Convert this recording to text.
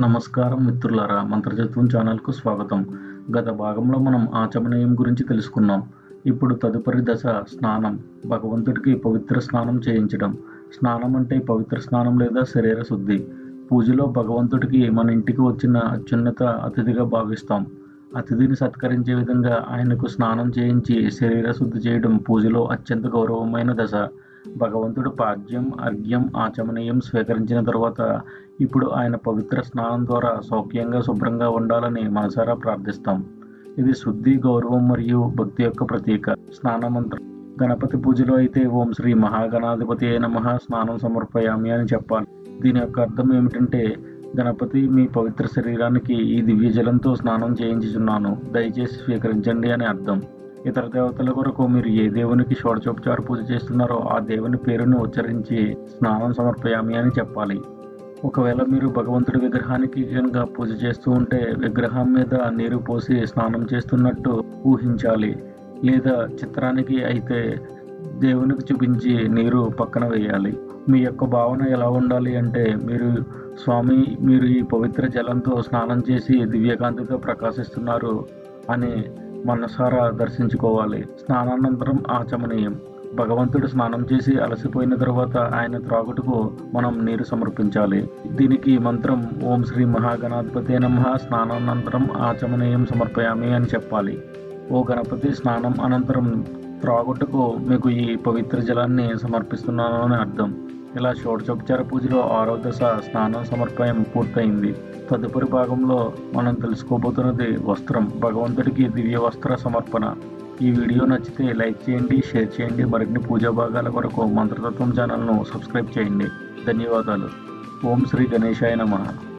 నమస్కారం మిత్రులారా మంత్రతత్వం ఛానల్కు స్వాగతం. గత భాగంలో మనం ఆచమనీయం గురించి తెలుసుకున్నాం. ఇప్పుడు తదుపరి దశ స్నానం. భగవంతుడికి పవిత్ర స్నానం చేయించడం. స్నానం అంటే పవిత్ర స్నానం లేదా శరీర శుద్ధి. పూజలో భగవంతుడికి మన ఇంటికి వచ్చిన అత్యున్నత అతిథిగా భావిస్తాం. అతిథిని సత్కరించే విధంగా ఆయనకు స్నానం చేయించి శరీర శుద్ధి చేయడం పూజలో అత్యంత గౌరవమైన దశ. భగవంతుడు పాద్యం అర్ఘ్యం ఆచమనీయం స్వీకరించిన తర్వాత ఇప్పుడు ఆయన పవిత్ర స్నానం ద్వారా సౌఖ్యంగా శుభ్రంగా ఉండాలని మనసారా ప్రార్థిస్తాం. ఇది శుద్ధి గౌరవం మరియు భక్తి యొక్క ప్రతీక. స్నాన మంత్రం గణపతి పూజలో అయితే ఓం శ్రీ మహాగణాధిపతి అయిన మహా స్నానం సమర్పయామి అని చెప్పాలి. దీని యొక్క అర్థం ఏమిటంటే గణపతి మీ పవిత్ర శరీరానికి ఈ దివ్య జలంతో స్నానం చేయించుచున్నాను. దయచేసి స్వీకరించండి అని అర్థం. ఇతర దేవతల కొరకు మీరు ఏ దేవునికి షోడచోపచార పూజ చేస్తున్నారో ఆ దేవుని పేరును ఉచ్చరించి స్నానం సమర్పయామి అని చెప్పాలి. ఒకవేళ మీరు భగవంతుడి విగ్రహానికి కనుక పూజ చేస్తూ ఉంటే విగ్రహం మీద నీరు పోసి స్నానం చేస్తున్నట్టు ఊహించాలి. లేదా చిత్రానికి అయితే దేవునికి చూపించి నీరు పక్కన వేయాలి. మీ యొక్క భావన ఎలా ఉండాలి అంటే మీరు స్వామి మీరు ఈ పవిత్ర జలంతో స్నానం చేసి దివ్యకాంతితో ప్రకాశిస్తున్నారు అని మనసారా దర్శించుకోవాలి. స్నానానంతరం ఆచమనీయం. భగవంతుడు స్నానం చేసి అలసిపోయిన తర్వాత ఆయన త్రాగుటకు మనం నీరు సమర్పించాలి. దీనికి మంత్రం ఓం శ్రీ మహాగణాధిపతి నమ. స్నానానంతరం ఆచమనీయం సమర్పయామి అని చెప్పాలి. ఓ గణపతి స్నానం అనంతరం త్రాగుటకు మీకు ఈ పవిత్ర జలాన్ని సమర్పిస్తున్నాను అని అర్థం. ఇలా షోడచోపచార పూజలో ఆరో దశ స్నానం సమర్పయం పూర్తయింది. తదుపరి భాగంలో మనం తెలుసుకోబోతున్నది వస్త్రం. భగవంతుడికి దివ్య వస్త్ర సమర్పణ. ఈ వీడియో నచ్చితే లైక్ చేయండి షేర్ చేయండి. మరిన్ని పూజా భాగాల కొరకు మంత్రతత్వం ఛానల్ను సబ్స్క్రైబ్ చేయండి. ధన్యవాదాలు. ఓం శ్రీ గణేశాయ నమ.